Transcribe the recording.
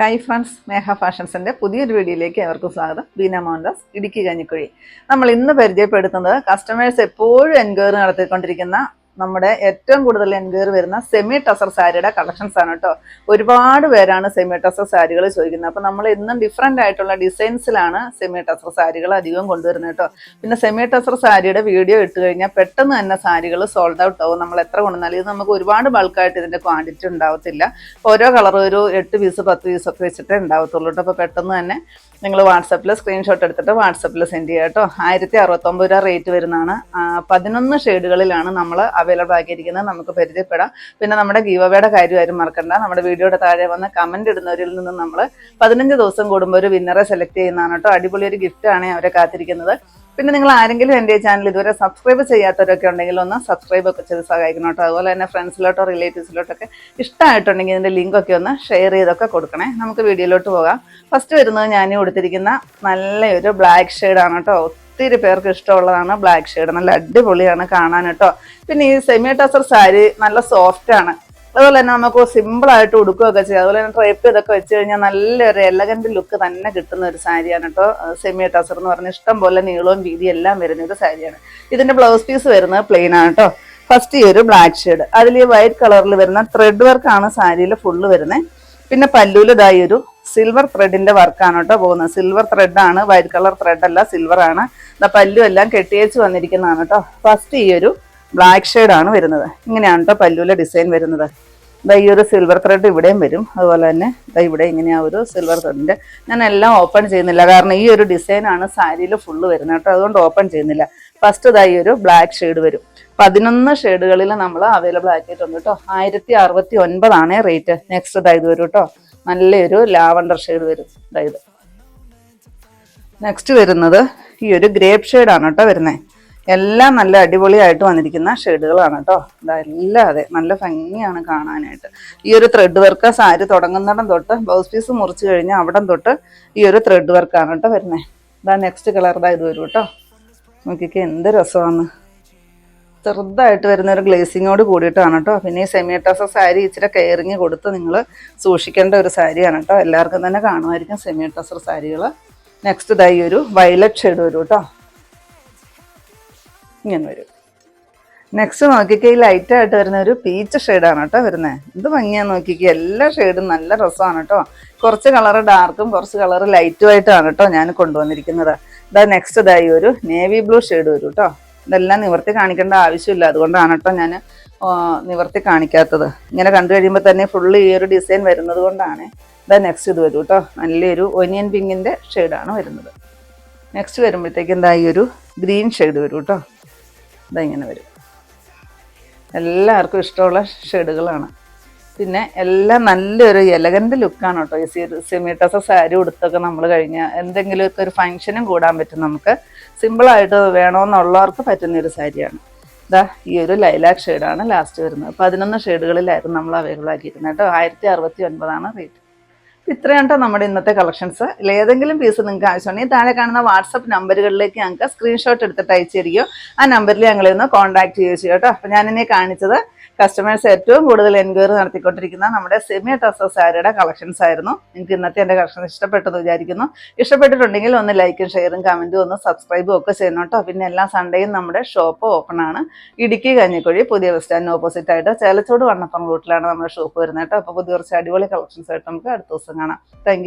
Hi friends മേഘ ഫാഷൻസിന്റെ പുതിയൊരു വീഡിയോയിലേക്ക് അവർക്കും സ്വാഗതം. ബീന മോഹൻദാസ് ഇടുക്കി കഞ്ഞിക്കുഴി. നമ്മൾ ഇന്ന് പരിചയപ്പെടുത്തുന്നത് കസ്റ്റമേഴ്സ് എപ്പോഴും എൻക്വയറി നടത്തിക്കൊണ്ടിരിക്കുന്ന നമ്മുടെ ഏറ്റവും കൂടുതൽ എൻക്വയറി വരുന്ന സെമി ടസർ സാരിയുടെ കളക്ഷൻസ് ആണ് കേട്ടോ ഒരുപാട് പേരാണ് സെമി ടസർ സാരികൾ ചോദിക്കുന്നത്. അപ്പോൾ നമ്മൾ ഇന്നും ഡിഫറെന്റ് ആയിട്ടുള്ള ഡിസൈൻസിലാണ് സെമി ടസർ സാരികൾ അധികം കൊണ്ടുവരുന്നത് കേട്ടോ പിന്നെ സെമി ടസർ സാരിയുടെ വീഡിയോ ഇട്ട് കഴിഞ്ഞാൽ പെട്ടെന്ന് തന്നെ സാരികൾ സോൾഡ് ഔട്ട് ആവും. നമ്മൾ എത്ര കൊണ്ടുവന്നാലും ഇത് നമുക്ക് ഒരുപാട് ബൾക്കായിട്ട് ഇതിന്റെ ക്വാണ്ടിറ്റി ഉണ്ടാവത്തില്ല. ഓരോ കളർ ഒരു എട്ട് പീസ് പത്ത് ഒക്കെ വെച്ചിട്ടേ ഉണ്ടാവത്തുള്ളൂ കേട്ടോ അപ്പോൾ പെട്ടെന്ന് തന്നെ നിങ്ങൾ വാട്സപ്പിൽ സ്ക്രീൻഷോട്ട് എടുത്തിട്ട് വാട്സപ്പിൽ സെൻഡ് ചെയ്യുക കേട്ടോ. ആയിരത്തി അറുപത്തൊമ്പത് രൂപ റേറ്റ് വരുന്നതാണ്. പതിനൊന്ന് ഷെയ്ഡുകളിലാണ് നമ്മൾ അവൈലബിൾ ആക്കിയിരിക്കുന്നത്. നമുക്ക് പരിചയപ്പെടാം. പിന്നെ നമ്മുടെ ഗീവവയുടെ കാര്യം ആരും മറക്കണ്ട. നമ്മുടെ വീഡിയോയുടെ താഴെ വന്ന് കമന്റ് ഇടുന്നവരിൽ നിന്ന് നമ്മൾ പതിനഞ്ച് ദിവസം കൂടുമ്പോൾ ഒരു വിന്നറെ സെലക്ട് ചെയ്യുന്നതാണ് കേട്ടോ. അടിപൊളി ഒരു ഗിഫ്റ്റാണ് അവരെ കാത്തിരിക്കുന്നത്. പിന്നെ നിങ്ങൾ ആരെങ്കിലും എന്റെ ചാനൽ ഇതുവരെ സബ്സ്ക്രൈബ് ചെയ്യാത്തവരൊക്കെ ഉണ്ടെങ്കിൽ ഒന്ന് സബ്സ്ക്രൈബ് ഒക്കെ ചെയ്ത് സഹായിക്കണം കേട്ടോ. അതുപോലെ തന്നെ ഫ്രണ്ട്സിലോട്ടോ റിലേറ്റീവ്സിലോട്ടൊക്കെ ഇഷ്ടമായിട്ടുണ്ടെങ്കിൽ ഇതിന്റെ ലിങ്കൊക്കെ ഒന്ന് ഷെയർ ചെയ്തൊക്കെ കൊടുക്കണേ. നമുക്ക് വീഡിയോയിലോട്ട് പോകാം. ഫസ്റ്റ് വരുന്നത് ഞാൻ കൊടുത്തിരിക്കുന്ന നല്ലൊരു ബ്ലാക്ക് ഷെയ്ഡാണ് കേട്ടോ. ഒത്തിരി പേർക്ക് ഇഷ്ടമുള്ളതാണ് ബ്ലാക്ക് ഷെയ്ഡ് നല്ല അടിപൊളിയാണ് കാണാൻ കേട്ടോ. പിന്നെ ഈ സെമി ടസർ സാരി നല്ല സോഫ്റ്റ് ആണ്. അതുപോലെ തന്നെ നമുക്ക് സിമ്പിൾ ആയിട്ട് ഉടുക്കുകയൊക്കെ ചെയ്യാം. അതുപോലെ തന്നെ ട്രൈപ്പ് ഇതൊക്കെ വെച്ച് കഴിഞ്ഞാൽ നല്ലൊരു എലഗന്റ് ലുക്ക് തന്നെ കിട്ടുന്ന ഒരു സാരിയാണ് കേട്ടോ സെമി ടസർ എന്ന് പറഞ്ഞ ഇഷ്ടം പോലെ നീളവും വീതിയും എല്ലാം വരുന്ന ഒരു സാരിയാണ്. ഇതിന്റെ ബ്ലൗസ് പീസ് വരുന്നത് പ്ലെയിൻ ആണ് കേട്ടോ ഫസ്റ്റ് ഈ ഒരു ബ്ലാക്ക് ഷെയ്ഡ് അതിൽ ഈ വൈറ്റ് കളറിൽ വരുന്ന ത്രെഡ് ആണ് സാരിയിൽ ഫുള്ള് വരുന്നത് പിന്നെ പല്ലൂലതായി ഒരു സിൽവർ ത്രെഡിന്റെ വർക്കാണ് കേട്ടോ പോകുന്നത്. സിൽവർ ത്രെഡാണ് വൈറ്റ് കളർ ത്രെഡ് അല്ല സിൽവർ ആണ്. പല്ലു എല്ലാം കെട്ടിയേച്ച് വന്നിരിക്കുന്നതാണ് കേട്ടോ ഫസ്റ്റ് ഈ ഒരു ബ്ലാക്ക് ആണ് വരുന്നത്. ഇങ്ങനെയാണ് കേട്ടോ പല്ലുവിലെ ഡിസൈൻ വരുന്നത്. ഇതാ ഈ ഒരു സിൽവർ ത്രെഡ് ഇവിടെയും വരും. അതുപോലെ തന്നെ ഇതാ ഇവിടെ ഇങ്ങനെയാ ഒരു സിൽവർ ത്രെഡിന്റെ ഞാൻ എല്ലാം ഓപ്പൺ ചെയ്യുന്നില്ല. കാരണം ഈ ഒരു ഡിസൈനാണ് സാരിയിൽ ഫുള്ള് വരുന്നത് കേട്ടോ അതുകൊണ്ട് ഓപ്പൺ ചെയ്യുന്നില്ല. ഫസ്റ്റ് ദാ ഈ ഒരു ബ്ലാക്ക് ഷെയ്ഡ് വരും. പതിനൊന്ന് ഷെയ്ഡുകളിൽ നമ്മൾ അവൈലബിൾ ആക്കിയിട്ടുണ്ട് കേട്ടോ ആയിരത്തി അറുപത്തി ഒൻപതാണ് റേറ്റ് നെക്സ്റ്റ് ഇതാ ഇത് വരും കേട്ടോ നല്ലൊരു ലാവണ്ടർ ഷെയ്ഡ് വരും. ഇതായത് നെക്സ്റ്റ് വരുന്നത് ഈ ഒരു ഗ്രേപ്പ് ഷെയ്ഡാണ് കേട്ടോ വരുന്നത്. എല്ലാം നല്ല അടിപൊളിയായിട്ട് വന്നിരിക്കുന്ന ഷെയ്ഡുകളാണ് കേട്ടോ. ഇതാ എല്ലാം അതെ നല്ല ഭംഗിയാണ് കാണാനായിട്ട്. ഈ ഒരു ത്രെഡ് വർക്ക് സാരി തുടങ്ങുന്നിടം തൊട്ട് ബ്ലൗസ് പീസ് മുറിച്ച് കഴിഞ്ഞാൽ അവിടം തൊട്ട് ഈ ഒരു ത്രെഡ് വർക്കാണ് കേട്ടോ വരുന്നത് ഇതാ നെക്സ്റ്റ് ഇതാ ഇത് വരും കേട്ടോ. നോക്കിക്കേ എന്ത് രസമാണ്. ചെറുതായിട്ട് വരുന്ന ഒരു ഗ്ലേസിങ്ങോട് കൂടിയിട്ടാണ് കേട്ടോ. പിന്നെ ഈ സെമി ടസ സാരി ഇച്ചിരി കെയറിങ് കൊടുത്ത് നിങ്ങൾ സൂക്ഷിക്കേണ്ട ഒരു സാരിയാണ് കേട്ടോ. എല്ലാവർക്കും തന്നെ കാണുമായിരിക്കും സെമി ടസർ സാരികൾ നെക്സ്റ്റ് ഇതായി ഒരു വയലറ്റ് ഷെയ്ഡ് വരും കേട്ടോ. ഇങ്ങനെ വരും. നെക്സ്റ്റ് നോക്കിക്കേ ഈ ലൈറ്റ് ആയിട്ട് വരുന്ന ഒരു പീച്ച് ഷെയ്ഡാണ് കേട്ടോ വരുന്നത് ഇത് ഭംഗിയാണ് നോക്കിക്കേ. എല്ലാ ഷെയ്ഡും നല്ല രസമാണ് കേട്ടോ. കുറച്ച് കളർ ഡാർക്കും കുറച്ച് കളർ ലൈറ്റും ആയിട്ടാണ് കേട്ടോ ഞാൻ കൊണ്ടുവന്നിരിക്കുന്നത്. ഇതാ നെക്സ്റ്റ് ഇതായി ഒരു നേവി ബ്ലൂ ഷെയ്ഡ് വരും കേട്ടോ. ഇതെല്ലാം നിവർത്തി കാണിക്കേണ്ട ആവശ്യമില്ല. അതുകൊണ്ടാണ് കേട്ടോ ഞാൻ നിവർത്തി കാണിക്കാത്തത്. ഇങ്ങനെ കണ്ടു കഴിയുമ്പോൾ തന്നെ ഫുള്ള് ഈ ഒരു ഡിസൈൻ വരുന്നത് കൊണ്ടാണ് ഇതാ നെക്സ്റ്റ് ഇത് വരും കേട്ടോ. നല്ലൊരു ഒനിയൻ പിങ്കിന്റെ ഷെയ്ഡാണ് വരുന്നത്. നെക്സ്റ്റ് വരുമ്പോഴത്തേക്ക് എന്താ ഈ ഒരു ഗ്രീൻ ഷെയ്ഡ് വരും കേട്ടോ. ഇങ്ങനെ വരും. എല്ലാവർക്കും ഇഷ്ടമുള്ള ഷെയ്ഡുകളാണ് പിന്നെ എല്ലാം നല്ലൊരു എലഗന്റ് ലുക്കാണ് കേട്ടോ. ഈ സെമിട്ടസ സാരി ഉടുത്തൊക്കെ നമ്മൾ കഴിഞ്ഞ എന്തെങ്കിലുമൊക്കെ ഒരു ഫങ്ഷനും കൂടാൻ പറ്റും നമുക്ക്. സിമ്പിളായിട്ട് വേണമെന്നുള്ളവർക്ക് പറ്റുന്ന ഒരു സാരിയാണ് ഇതാ ഈ ഒരു ലൈലാക്ക് ഷെയ്ഡാണ് ലാസ്റ്റ് വരുന്നത്. പതിനൊന്ന് ഷെയ്ഡുകളിലായിരുന്നു നമ്മൾ അവൈലബിൾ ആക്കിയിരുന്നത് കേട്ടോ. ആയിരത്തി അറുപത്തി ഒൻപതാണ് റേറ്റ് ഇത്രയാണ് നമ്മുടെ ഇന്നത്തെ കളക്ഷൻസ് ഏതെങ്കിലും പീസ് നിങ്ങൾക്ക് ആവശ്യമുണ്ടെങ്കിൽ താഴെ കാണുന്ന വാട്സപ്പ് നമ്പറുകളിലേക്ക് ഞങ്ങൾക്ക് സ്ക്രീൻഷോട്ട് എടുത്തിട്ട് അയച്ചു തരികയോ ആ നമ്പറിൽ ഞങ്ങളെ ഒന്ന് കോൺടാക്ട് ചെയ്യുകയോ ചെയ്യും കേട്ടോ. അപ്പോൾ ഞാനിനെ കാണിച്ചത് കസ്റ്റമേഴ്സ് ഏറ്റവും കൂടുതൽ എൻക്വയറി നടത്തിക്കൊണ്ടിരിക്കുന്ന നമ്മുടെ സെമി ടസ സാരിയുടെ കളക്ഷൻസ് ആയിരുന്നു. നിങ്ങൾക്ക് ഇന്നത്തെ എന്റെ കളക്ഷൻ ഇഷ്ടപ്പെട്ടെന്ന് വിചാരിക്കുന്നു. ഇഷ്ടപ്പെട്ടിട്ടുണ്ടെങ്കിൽ ഒന്ന് ലൈക്കും ഷെയറും കമന്റും ഒന്ന് സബ്സ്ക്രൈബും ഒക്കെ ചെയ്യണം കേട്ടോ. പിന്നെ എല്ലാ സൺഡേയും നമ്മുടെ ഷോപ്പ് ഓപ്പൺ ആണ്. ഇടുക്കി കഞ്ഞിക്കുഴി പുതിയ ബസ് സ്റ്റാൻഡിന് ഓപ്പോസിറ്റ് ആയിട്ട് ചേലച്ചോട് വണ്ണപ്പം റൂട്ടിലാണ് നമ്മുടെ ഷോപ്പ് വരുന്നത് കേട്ടോ. അപ്പോൾ പുതിയ കുറച്ച് അടിപൊളി കളക്ഷൻസ് ആയിട്ട് നമുക്ക് അടുത്ത ദിവസം കാണാം താങ്ക്